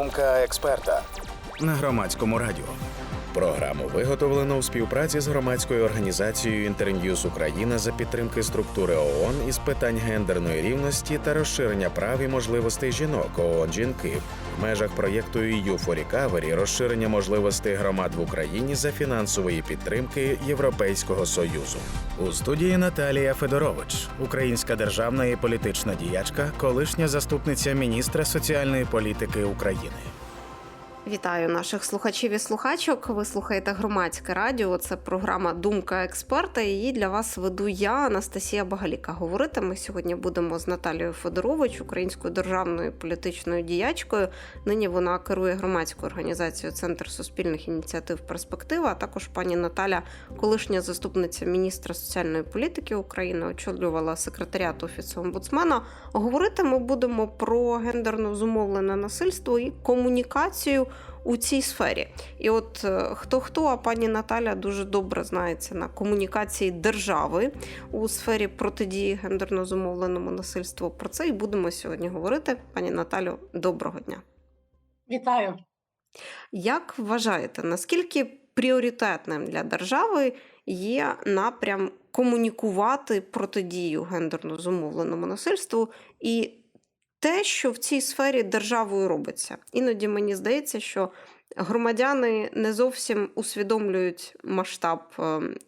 Думка експерта на громадському радіо. Програму виготовлено у співпраці з громадською організацією Інтерньюз Україна за підтримки структури ООН із питань гендерної рівності та розширення прав і можливостей жінок ООН Жінки в межах проєкту EU for Recovery розширення можливостей громад в Україні за фінансової підтримки Європейського союзу. У студії Наталія Федорович, українська державна і політична діячка, колишня заступниця міністра соціальної політики України. Вітаю наших слухачів і слухачок. Ви слухаєте громадське радіо. Це програма Думка експерта. Її для вас веду я, Анастасія Багаліка. Говорити ми сьогодні будемо з Наталією Федорович, українською державною політичною діячкою. Нині вона керує громадською організацією Центр суспільних ініціатив Перспектива. А також пані Наталя, колишня заступниця міністра соціальної політики України, очолювала секретаріат офісу омбудсмена. Говорити ми будемо про гендерно зумовлене насильство і комунікацію у цій сфері. І от хто хто, а пані Наталя дуже добре знається на комунікації держави у сфері протидії гендерно зумовленому насильству. Про це і будемо сьогодні говорити. Пані Наталю, доброго дня. Вітаю. Як вважаєте, наскільки пріоритетним для держави є напрям комунікувати протидію гендерно зумовленому насильству і те, що в цій сфері державою робиться. Іноді мені здається, що громадяни не зовсім усвідомлюють масштаб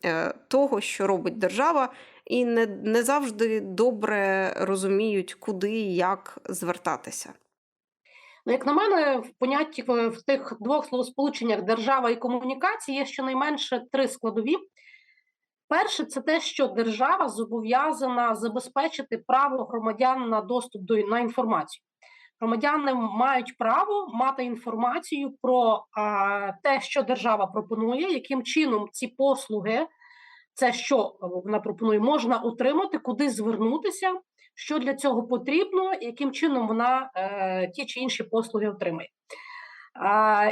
е, того, що робить держава, і не, не завжди добре розуміють, куди і як звертатися. Ну, як на мене, в понятті в тих двох словосполученнях держава і комунікація є щонайменше три складові. Перше, це те, що держава зобов'язана забезпечити право громадян на доступ до на інформацію. Громадяни мають право мати інформацію про а, те, що держава пропонує, яким чином ці послуги, це що вона пропонує, можна отримати, куди звернутися, що для цього потрібно, яким чином вона е, ті чи інші послуги отримає.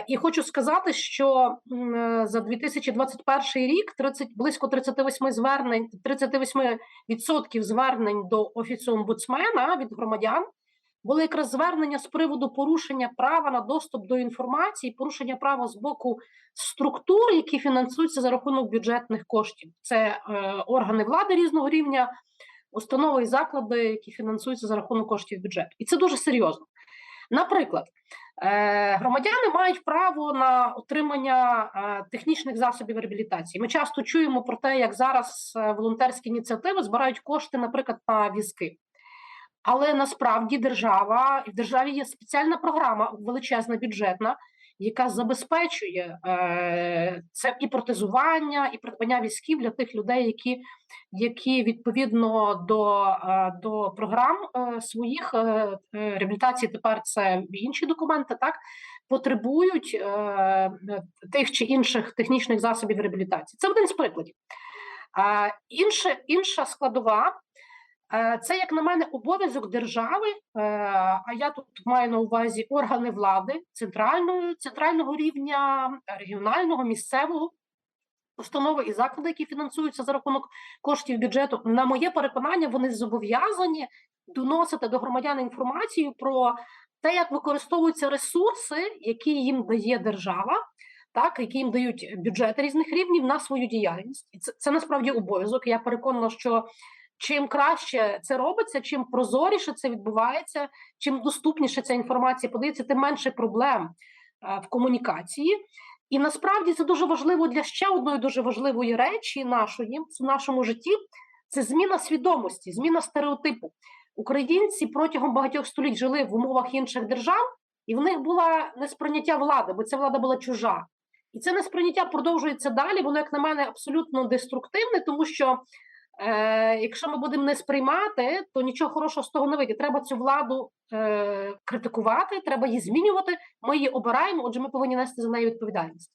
І хочу сказати, що uh, за 2021 рік 30, близько 38 звернень, 38% звернень до офісу омбудсмена від громадян були якраз звернення з приводу порушення права на доступ до інформації, порушення права з боку структур, які фінансуються за рахунок бюджетних коштів. Це uh, органи влади різного рівня, установи і заклади, які фінансуються за рахунок коштів бюджету. І це дуже серйозно. Наприклад, громадяни мають право на отримання технічних засобів реабілітації. Ми часто чуємо про те, як зараз волонтерські ініціативи збирають кошти, наприклад, на візки. Але насправді держава і в державі є спеціальна програма величезна бюджетна, яка забезпечує е, це і протезування, і придбання візків для тих людей, які які відповідно до е, до програм е, своїх е, реабілітації, тепер це інші документи, так потребують е, тих чи інших технічних засобів реабілітації. Це один з прикладів. А інше, інша складова. Це, як на мене, обов'язок держави, а я тут маю на увазі органи влади центрального, центрального рівня, регіонального, місцевого, установи і заклади, які фінансуються за рахунок коштів бюджету. На моє переконання, вони зобов'язані доносити до громадян інформацію про те, як використовуються ресурси, які їм дає держава. Так, які їм дають бюджети різних рівнів на свою діяльність, і це, це насправді обов'язок. Я переконана, що чим краще це робиться, чим прозоріше це відбувається, чим доступніше ця інформація подається, тим менше проблем в комунікації. І насправді це дуже важливо для ще одної дуже важливої речі нашої в нашому житті це зміна свідомості, зміна стереотипу. Українці протягом багатьох століть жили в умовах інших держав, і в них було несприйняття влади, бо ця влада була чужа. І це несприйняття продовжується далі. Воно, як на мене, абсолютно деструктивне, тому що Е, Якщо ми будемо не сприймати, то нічого хорошого з того не вийде. Треба цю владу е, критикувати, треба її змінювати. Ми її обираємо, отже, ми повинні нести за неї відповідальність.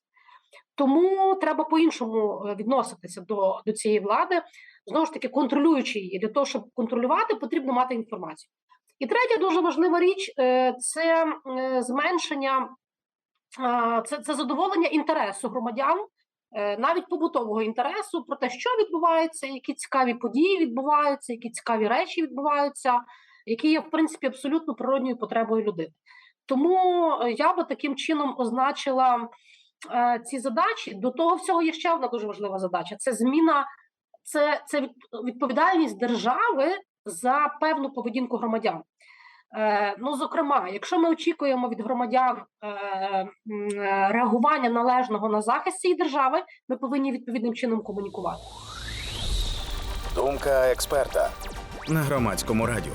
Тому треба по-іншому е, відноситися до до цієї влади, знову ж таки, контролюючи її. Для того, щоб контролювати, потрібно мати інформацію. І третя дуже важлива річ це зменшення, це, це задоволення інтересу громадян. Е, навіть побутового інтересу про те, що відбувається, які цікаві події відбуваються, які цікаві речі відбуваються, які є в принципі абсолютно природньою потребою людини. Тому е, я би таким чином означила е, ці задачі. До того всього є ще одна дуже важлива задача: це зміна, це, це відповідальність держави за певну поведінку громадян. Е, ну, зокрема, якщо ми очікуємо від громадян е, е, реагування належного на захист цієї держави, ми повинні відповідним чином комунікувати. Думка експерта на громадському радіо.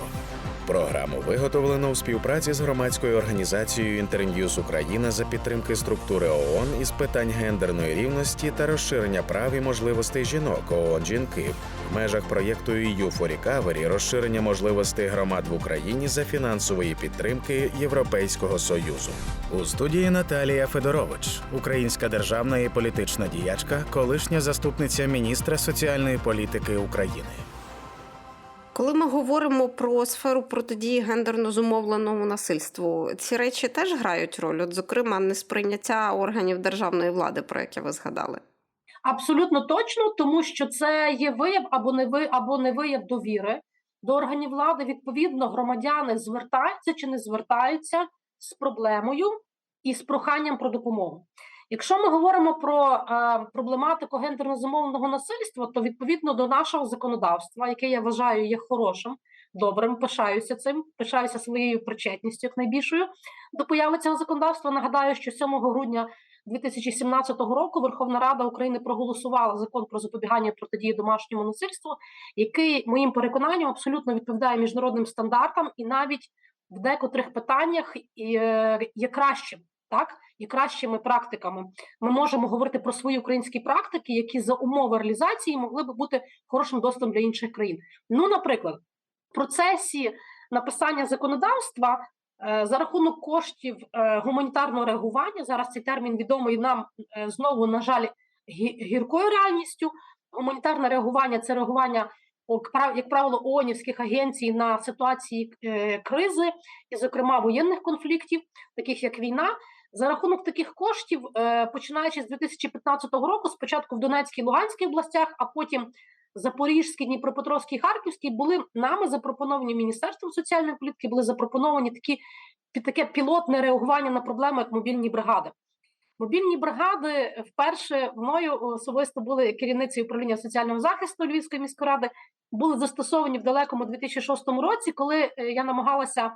Програму виготовлено у співпраці з громадською організацією Інтерньюз Україна за підтримки структури ООН із питань гендерної рівності та розширення прав і можливостей жінок ООН Жінки в межах проєкту EU for Recovery розширення можливостей громад в Україні за фінансової підтримки Європейського союзу. У студії Наталія Федорович, українська державна і політична діячка, колишня заступниця міністра соціальної політики України. Коли ми говоримо про сферу протидії гендерно зумовленому насильству, ці речі теж грають роль, от, зокрема, несприйняття органів державної влади, про яке ви згадали. Абсолютно точно, тому що це є вияв або не ви, або не вияв довіри до органів влади. Відповідно, громадяни звертаються чи не звертаються з проблемою і з проханням про допомогу. Якщо ми говоримо про е, проблематику гендерно зумовленого насильства, то відповідно до нашого законодавства, яке я вважаю є хорошим, добрим, пишаюся цим, пишаюся своєю причетністю як найбільшою до появи цього законодавства. Нагадаю, що 7 грудня 2017 року Верховна Рада України проголосувала закон про запобігання протидії домашньому насильству, який моїм переконанням абсолютно відповідає міжнародним стандартам, і навіть в декотрих питаннях е, є кращим. Так, і кращими практиками ми можемо говорити про свої українські практики, які за умови реалізації могли би бути хорошим доступом для інших країн. Ну, наприклад, в процесі написання законодавства Е, за рахунок коштів е, гуманітарного реагування. Зараз цей термін відомий нам е, знову, на жаль, гіркою реальністю. Гуманітарне реагування це реагування, як правило, ООНівських агенцій на ситуації кризи, і, зокрема, воєнних конфліктів, таких як війна. За рахунок таких коштів, е, починаючи з 2015 року, спочатку в Донецькій Луганській областях, а потім Запорізькій, Дніпропетровській, Харківській, були нами запропоновані Міністерством соціальної політики, були запропоновані такі під таке пілотне реагування на проблеми, як мобільні бригади. Мобільні бригади вперше мною особисто були керівницею управління соціального захисту Львівської міської ради, були застосовані в далекому 2006 році, коли е, я намагалася е,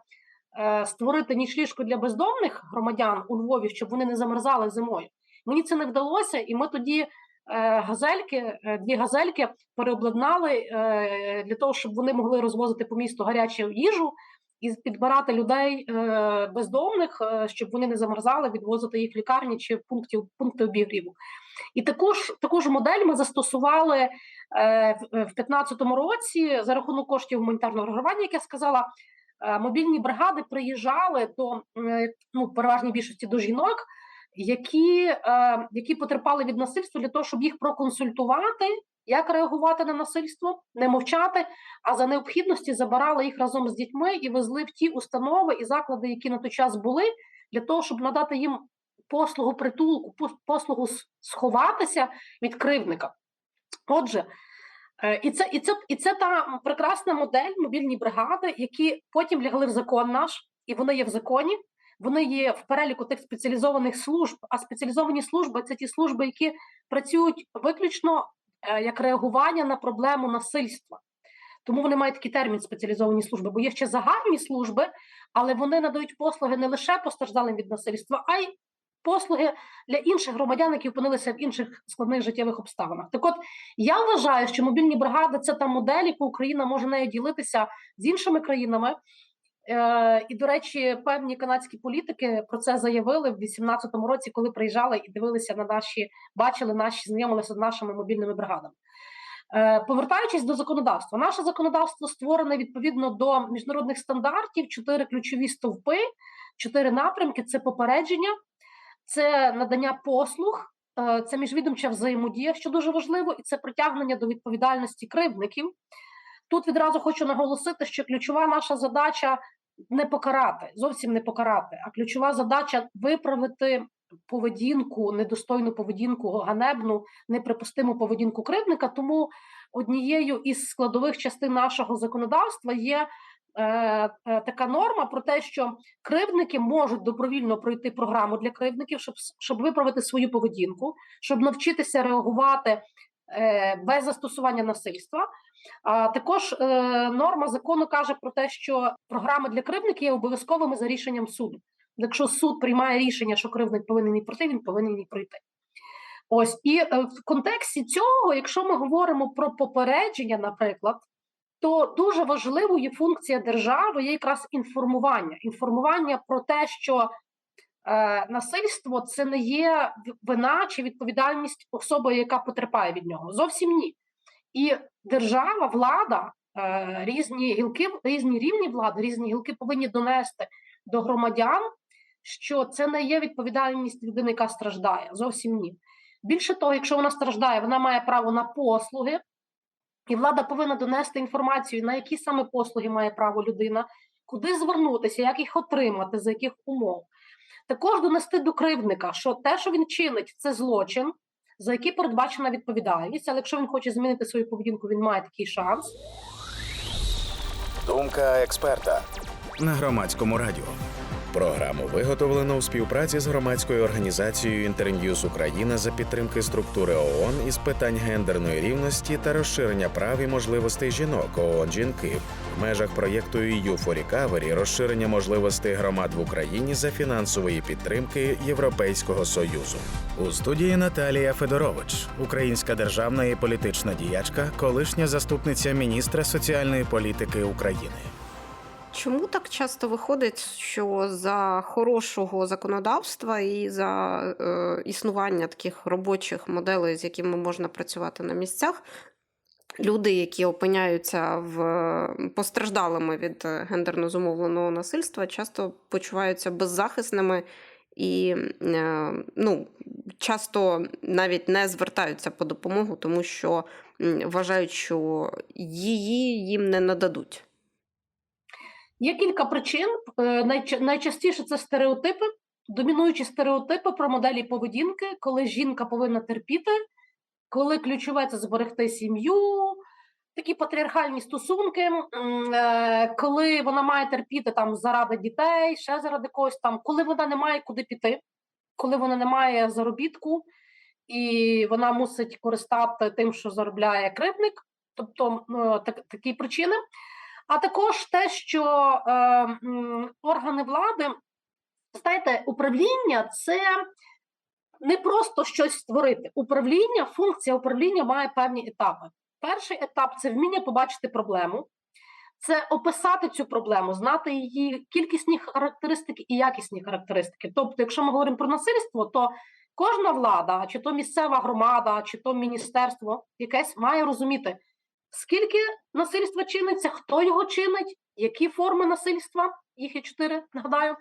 створити нічліжку для бездомних громадян у Львові, щоб вони не замерзали зимою. Мені це не вдалося, і ми тоді е, газельки, е, дві газельки переобладнали е, для того, щоб вони могли розвозити по місту гарячу їжу і підбирати людей е, бездомних, е, щоб вони не замерзали, відвозити їх в лікарні чи в пункти, пункти обігріву. І таку ж, таку ж модель ми застосували е, в 2015 році за рахунок коштів гуманітарного реагування, як я сказала. Е, Мобільні бригади приїжджали до е, ну, переважній більшості до жінок, які, е, які потерпали від насильства для того, щоб їх проконсультувати, як реагувати на насильство, не мовчати, а за необхідності забирали їх разом з дітьми і везли в ті установи і заклади, які на той час були, для того, щоб надати їм послугу притулку, пос- послугу сховатися від кривдника. Отже, і це, і, це, і це та прекрасна модель мобільні бригади, які потім лягли в закон наш, і вони є в законі. Вони є в переліку тих спеціалізованих служб, а спеціалізовані служби це ті служби, які працюють виключно е, як реагування на проблему насильства. Тому вони мають такий термін спеціалізовані служби, бо є ще загальні служби, але вони надають послуги не лише постраждалим від насильства, а й послуги для інших громадян, які опинилися в інших складних життєвих обставинах. Так от я вважаю, що мобільні бригади це та модель, яку Україна може нею ділитися з іншими країнами. Е, і, до речі, певні канадські політики про це заявили в 2018 році, коли приїжджали і дивилися на наші, бачили наші, знайомилися з нашими мобільними бригадами. Е, Повертаючись до законодавства, наше законодавство створене відповідно до міжнародних стандартів, чотири ключові стовпи, чотири напрямки: це попередження, це надання послуг, е, це міжвідомча взаємодія, що дуже важливо, і це притягнення до відповідальності кривдників. Тут відразу хочу наголосити, що ключова наша задача не покарати, зовсім не покарати, а ключова задача виправити поведінку, недостойну поведінку, ганебну, неприпустиму поведінку кривдника. Тому однією із складових частин нашого законодавства є така норма про те, що кривдники можуть добровільно пройти програму для кривдників, щоб, щоб виправити свою поведінку, щоб навчитися реагувати е, без застосування насильства. А також е, норма закону каже про те, що програми для кривдників є обов'язковими за рішенням суду. Якщо суд приймає рішення, що кривдник повинен її пройти, він повинен її пройти. Ось і е, в контексті цього, якщо ми говоримо про попередження, наприклад, то дуже важливою функція держави є якраз інформування. Інформування про те, що е, насильство це не є вина чи відповідальність особи, яка потерпає від нього. Зовсім ні. І держава, влада, е, різні гілки, різні рівні влади, різні гілки повинні донести до громадян, що це не є відповідальність людини, яка страждає. Зовсім ні. Більше того, якщо вона страждає, вона має право на послуги, і влада повинна донести інформацію, на які саме послуги має право людина, куди звернутися, як їх отримати, за яких умов. Також донести до кривдника, що те, що він чинить, це злочин, за який передбачена відповідальність. Але якщо він хоче змінити свою поведінку, він має такий шанс. Думка експерта на громадському радіо. Програму виготовлено у співпраці з громадською організацією Інтерньюз Україна за підтримки структури ООН із питань гендерної рівності та розширення прав і можливостей жінок ООН Жінки в межах проєкту EU розширення можливостей громад в Україні за фінансової підтримки Європейського союзу. У студії Наталія Федорович, українська державна і політична діячка, колишня заступниця міністра соціальної політики України. Чому так часто виходить, що за хорошого законодавства і за е, існування таких робочих моделей, з якими можна працювати на місцях, люди, які опиняються в постраждалими від е, гендерно зумовленого насильства, часто почуваються беззахисними і е, ну, часто навіть не звертаються по допомогу, тому що вважають, що її їм не нададуть. Є кілька причин. Е, Найчастіше це стереотипи, домінуючі стереотипи про моделі поведінки, коли жінка повинна терпіти, коли ключове це зберегти сім'ю, такі патріархальні стосунки, е, коли вона має терпіти там заради дітей, ще заради когось там, коли вона не має куди піти, коли вона не має заробітку, і вона мусить користати тим, що заробляє кривдник, тобто е, так, такі причини. А також те, що е, органи влади, знаєте, управління це не просто щось створити. Управління, функція управління має певні етапи. Перший етап це вміння побачити проблему, це описати цю проблему, знати її кількісні характеристики і якісні характеристики. Тобто, якщо ми говоримо про насильство, то кожна влада, чи то місцева громада, чи то міністерство якесь має розуміти, скільки насильства чиниться, хто його чинить, які форми насильства, їх є чотири, нагадаю,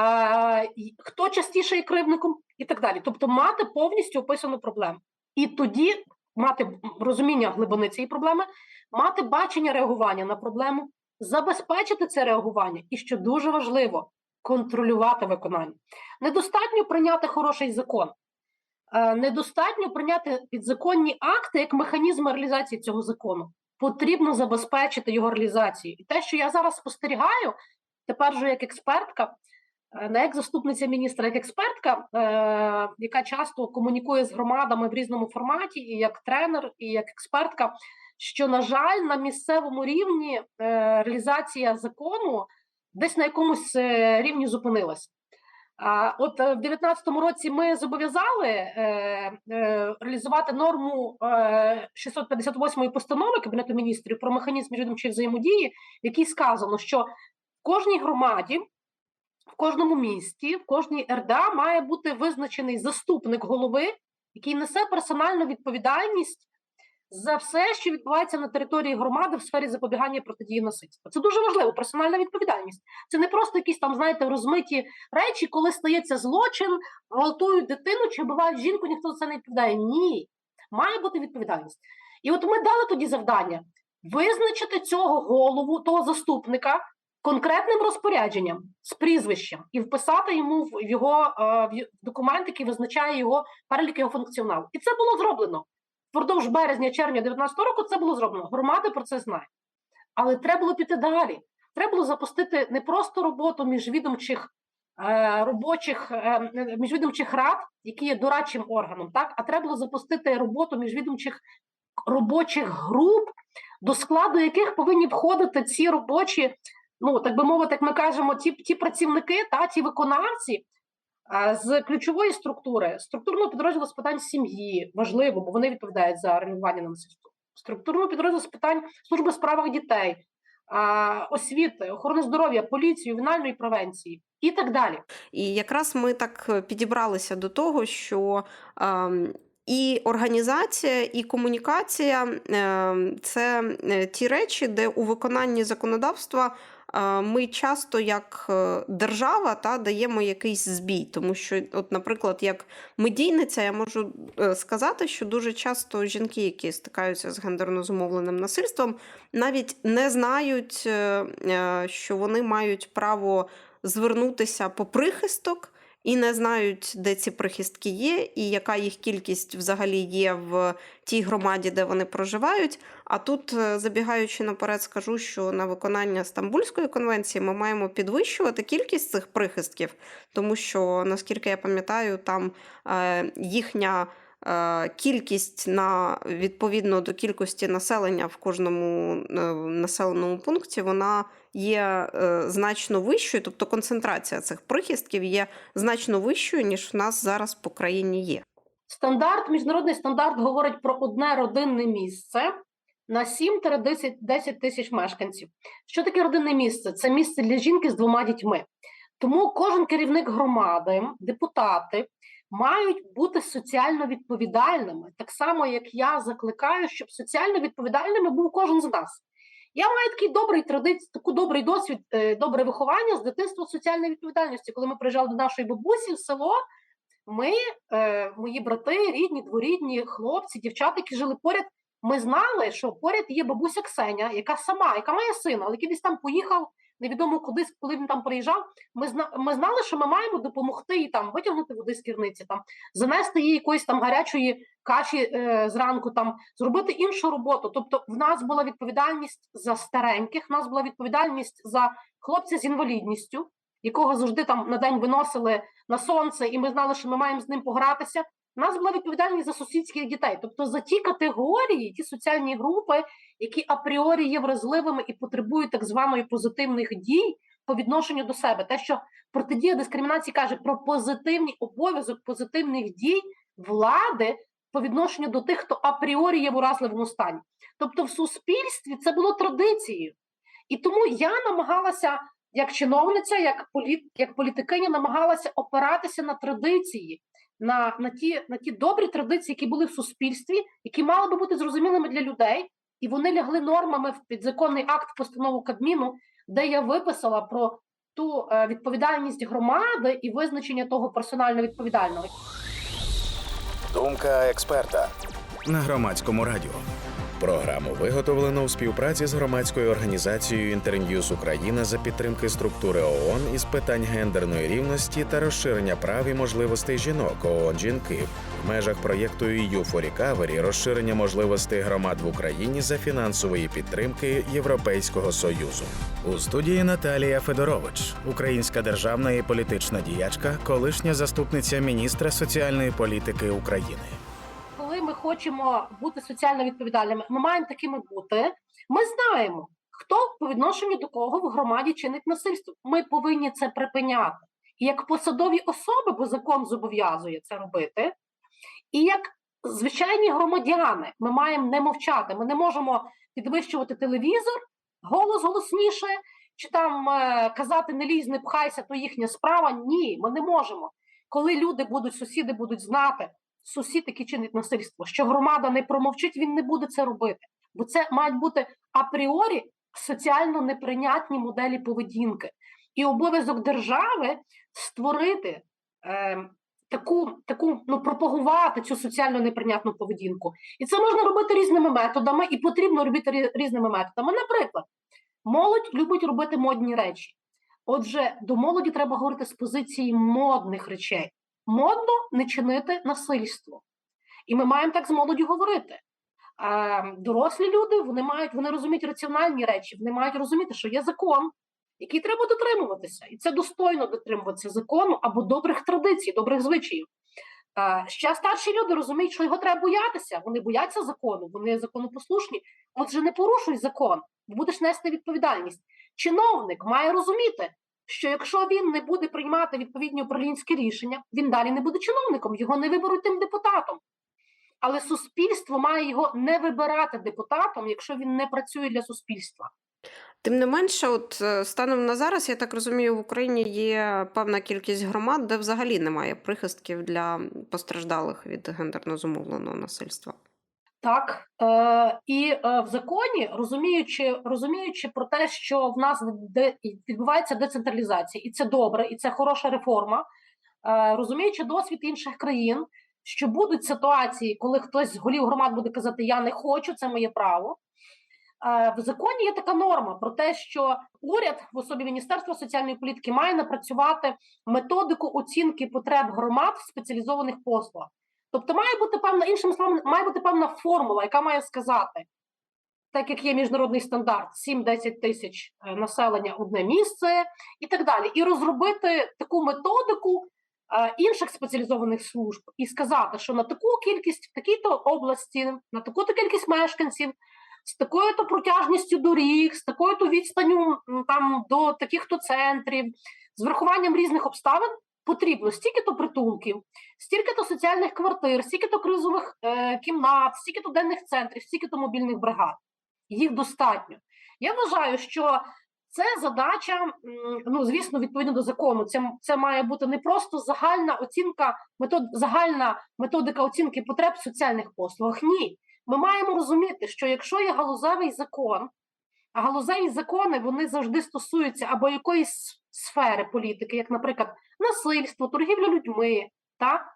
е, хто частіше є кривдником і так далі. Тобто мати повністю описану проблему. І тоді мати розуміння глибини цієї проблеми, мати бачення реагування на проблему, забезпечити це реагування, і що дуже важливо, контролювати виконання. Недостатньо прийняти хороший закон. Е, Недостатньо прийняти підзаконні акти як механізм реалізації цього закону. Потрібно забезпечити його реалізацію. І те, що я зараз спостерігаю, тепер вже як експертка, е, не як заступниця міністра, як експертка, е, яка часто комунікує з громадами в різному форматі, і як тренер, і як експертка, що, на жаль, на місцевому рівні е, реалізація закону десь на якомусь е, рівні зупинилась. А от е, в 2019 році ми зобов'язали е, е, реалізувати норму е, 658 постанови Кабінету міністрів про механізм міжвідомчої взаємодії, в якій сказано, що в кожній громаді, в кожному місті, в кожній РДА має бути визначений заступник голови, який несе персональну відповідальність за все, що відбувається на території громади в сфері запобігання протидії насильства. Це дуже важливо. Персональна відповідальність. Це не просто якісь там, знаєте, розмиті речі, коли стається злочин, гвалтують дитину чи вбивають жінку, ніхто за це не відповідає. Ні, має бути відповідальність. І от ми дали тоді завдання визначити цього голову, того заступника конкретним розпорядженням з прізвищем і вписати йому в його е, в документ, який визначає його перелік його функціоналу. І це було зроблено впродовж березня-червня 2019 року. Це було зроблено. Громади про це знають. Але треба було піти далі. треба було запустити не просто роботу міжвідомчих е, робочих е, міжвідомчих рад, які є дорадчим органом, так а треба було запустити роботу міжвідомчих робочих груп, до складу яких повинні входити ці робочі, ну так би мовити, як ми кажемо, ті, ті працівники та ті виконавці. З ключової структури структурного підрозділу з питань сім'ї важливо, бо вони відповідають за реагування на насильство. Структурного підрозділу з питань служби справах дітей, освіти, охорони здоров'я, поліції, ювенальної превенції і так далі. І якраз ми так е, підібралися до того, що ем, і організація, і комунікація ем, це е, ті речі, де у виконанні законодавства е, ми часто, як е, держава, та даємо якийсь збій. Тому що, от, наприклад, як медійниця, я можу е, сказати, що дуже часто жінки, які стикаються з гендерно зумовленим насильством, навіть не знають, е, е, що вони мають право звернутися по прихисток і не знають, де ці прихистки є, і яка їх кількість взагалі є в тій громаді, де вони проживають. А тут, е, забігаючи наперед, скажу, що на виконання Стамбульської конвенції ми маємо підвищувати кількість цих прихистків, тому що, наскільки я пам'ятаю, там е, їхня. Е, Кількість на відповідно до кількості населення в кожному е, населеному пункті вона є е, значно вищою, тобто концентрація цих прихистків є значно вищою, ніж в нас зараз по країні є. Стандарт, міжнародний стандарт говорить про одне родинне місце на 7-10 10 тисяч мешканців. Що таке родинне місце? Це місце для жінки з двома дітьми. Тому кожен керівник громади, депутати мають бути соціально відповідальними, так само як я закликаю, щоб соціально відповідальними був кожен з нас. Я маю такий добрий традицій, таку добрий досвід, е, добре виховання з дитинства соціальної відповідальності. Коли ми приїжджали до нашої бабусі в село, ми, е, мої брати, рідні, дворідні, хлопці, дівчата, які жили поряд, ми знали, що поряд є бабуся Ксеня, яка сама, яка має сина, але який десь там поїхав, невідомо куди, коли він там приїжджав. Ми зна, ми знали, що ми маємо допомогти їй там витягнути води з керниці, там занести їй якоїсь там гарячої каші е, зранку, там зробити іншу роботу. Тобто, в нас була відповідальність за стареньких, в нас була відповідальність за хлопця з інвалідністю, якого завжди там на день виносили на сонце, і ми знали, що ми маємо з ним погратися. У нас була відповідальність за сусідських дітей, тобто за ті категорії, ті соціальні групи, які апріорі є вразливими і потребують так званої позитивних дій по відношенню до себе. Те, що протидія дискримінації каже про позитивний обов'язок позитивних дій влади по відношенню до тих, хто апріорі є в уразливому стані. Тобто, в суспільстві це було традицією. І тому я намагалася, як чиновниця, як політ, як політикиня, намагалася опиратися на традиції, на, на, ті, на ті добрі традиції, які були в суспільстві, які мали би бути зрозумілими для людей, і вони лягли нормами в підзаконний акт постанову Кабміну, де я виписала про ту е, відповідальність громади і визначення того персонально відповідального. Думка експерта На громадському радіо. Програму виготовлено у співпраці з громадською організацією Інтерньюз Україна за підтримки структури ООН із питань гендерної рівності та розширення прав і можливостей жінок ООН Жінки в межах проєкту EU for Recovery розширення можливостей громад в Україні за фінансової підтримки Європейського союзу. У студії Наталія Федорович, українська державна і політична діячка, колишня заступниця міністра соціальної політики України. Хочемо бути соціально відповідальними, ми маємо такими бути. Ми знаємо, хто по відношенню до кого в громаді чинить насильство. Ми повинні це припиняти. І як посадові особи, бо закон зобов'язує це робити, і як звичайні громадяни, ми маємо не мовчати. Ми не можемо підвищувати телевізор, голос голосніше, чи там е, казати не лізь, не пхайся, то їхня справа. Ні, ми не можемо. Коли люди будуть, сусіди будуть знати, сусід, який чинить насильство, що громада не промовчить, він не буде це робити. Бо це мають бути апріорі соціально неприйнятні моделі поведінки. І обов'язок держави створити е, таку, таку ну, пропагувати цю соціально неприйнятну поведінку. І це можна робити різними методами, і потрібно робити різними методами. Наприклад, молодь любить робити модні речі. Отже, до молоді треба говорити з позиції модних речей модно не чинити насильство. І ми маємо так з молоді говорити. А дорослі люди вони мають вони розуміють раціональні речі, вони мають розуміти, що є закон, який треба дотримуватися, і це достойно дотримуватися закону або добрих традицій, добрих звичаїв. Ще старші люди розуміють, що його треба боятися. Вони бояться закону, вони законопослушні. Отже, не порушуй закон, будеш нести відповідальність. Чиновник має розуміти, що якщо він не буде приймати відповідні управлінські рішення, він далі не буде чиновником, його не виберуть тим депутатом. Але суспільство має його не вибирати депутатом, якщо він не працює для суспільства. Тим не менше, от е, станом на зараз, я так розумію, в Україні є певна кількість громад, де взагалі немає прихистків для постраждалих від гендерно зумовленого насильства. Так е, і е, в законі, розуміючи, розуміючи про те, що в нас відбувається децентралізація, і це добре, і це хороша реформа, е, розуміючи досвід інших країн, що будуть ситуації, коли хтось з голів громад буде казати Я не хочу, це моє право. Е, В законі є така норма про те, що уряд в особі Міністерства соціальної політики має напрацювати методику оцінки потреб громад в спеціалізованих послугах. Тобто має бути певна, іншими словами, має бути певна формула, яка має сказати, так як є міжнародний стандарт, 7-10 тисяч е, населення одне місце і так далі, і розробити таку методику е, інших спеціалізованих служб і сказати, що на таку кількість в такій-то області, на таку-то кількість мешканців, з такою-то протяжністю доріг, з такою-то відстанню там до таких-то центрів, з врахуванням різних обставин потрібно стільки-то притулків, стільки-то соціальних квартир, стільки-то кризових е, кімнат, стільки-то денних центрів, стільки-то мобільних бригад. Їх достатньо. Я вважаю, що це задача, ну звісно, відповідно до закону. Це, це має бути не просто загальна оцінка, метод, загальна методика оцінки потреб в соціальних послугах. Ні. Ми маємо розуміти, що якщо є галузевий закон, а галузеві закони вони завжди стосуються або якоїсь сфери політики, як, наприклад, насильство, торгівля людьми, так?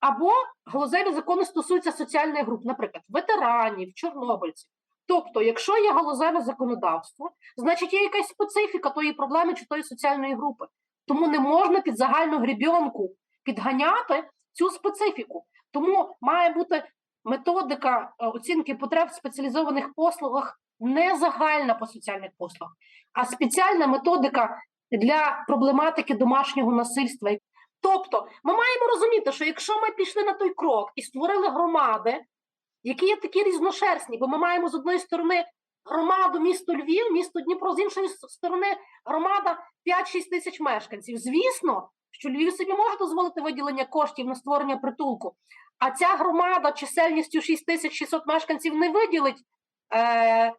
або галузеві закони стосуються соціальних груп, наприклад, ветеранів, чорнобильців. Тобто, якщо є галузеве законодавство, значить є якась специфіка тої проблеми чи тої соціальної групи. Тому не можна під загальну гребінку підганяти цю специфіку. Тому має бути методика е, оцінки потреб в спеціалізованих послугах не загальна по соціальних послугах, а спеціальна методика для проблематики домашнього насильства. Тобто, ми маємо розуміти, що якщо ми пішли на той крок і створили громади, які є такі різношерстні, бо ми маємо з одної сторони громаду місто Львів, місто Дніпро, з іншої сторони громада 5-6 тисяч мешканців. Звісно, що Львів собі може дозволити виділення коштів на створення притулку, а ця громада чисельністю 6600 мешканців не виділить е,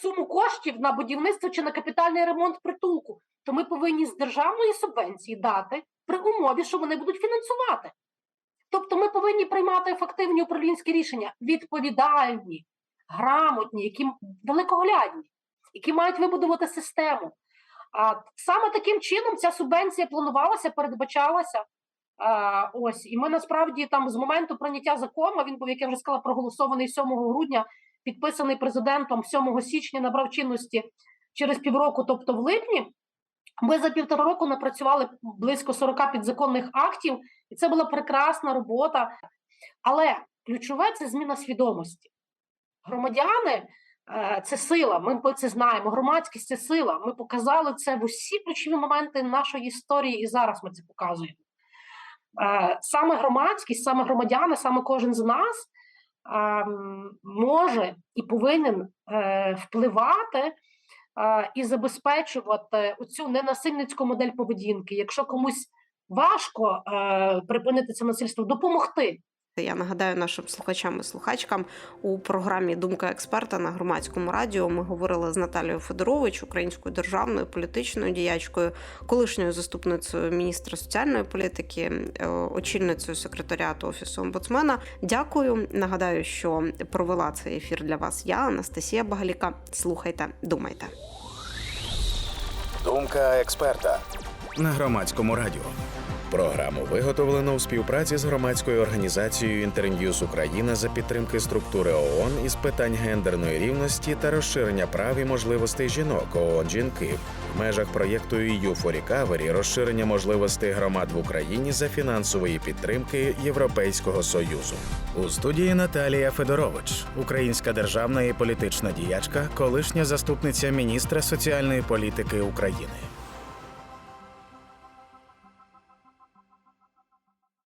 суму коштів на будівництво чи на капітальний ремонт притулку. То ми повинні з державної субвенції дати при умові, що вони будуть фінансувати. Тобто ми повинні приймати ефективні управлінські рішення, відповідальні, грамотні, які далекоглядні, які мають вибудувати систему. А саме таким чином ця субвенція планувалася, передбачалася. А, ось, і ми насправді там з моменту прийняття закону, він був, як я вже сказала, проголосований 7 грудня, підписаний президентом 7 січня, набрав чинності через півроку, тобто в липні. Ми за півтора року напрацювали близько 40 підзаконних актів, і це була прекрасна робота. Але ключове це зміна свідомості. Громадяни е, це сила. Ми це знаємо. Громадськість це сила. Ми показали це в усі ключові моменти нашої історії, і зараз ми це показуємо. Е, Саме громадськість, саме громадяни, саме кожен з нас може і повинен е, впливати і забезпечувати оцю ненасильницьку модель поведінки. Якщо комусь важко е, припинити це насильство, допомогти. Я нагадаю нашим слухачам і слухачкам у програмі Думка експерта на громадському радіо. Ми говорили з Наталією Федорович, українською державною політичною діячкою, колишньою заступницею міністра соціальної політики, е, очільницею секретаріату офісу омбудсмена. Дякую. Нагадаю, що провела цей ефір для вас я, Анастасія Багаліка. Слухайте, думайте. Думка експерта. на громадському радіо. Програму виготовлено у співпраці з громадською організацією Internews Україна за підтримки структури ООН із питань гендерної рівності та розширення прав і можливостей жінок ООН Жінки в межах проєкту EU for Recovery розширення можливостей громад в Україні за фінансової підтримки Європейського союзу. У студії Наталія Федорович, українська державна і політична діячка, колишня заступниця міністра соціальної політики України.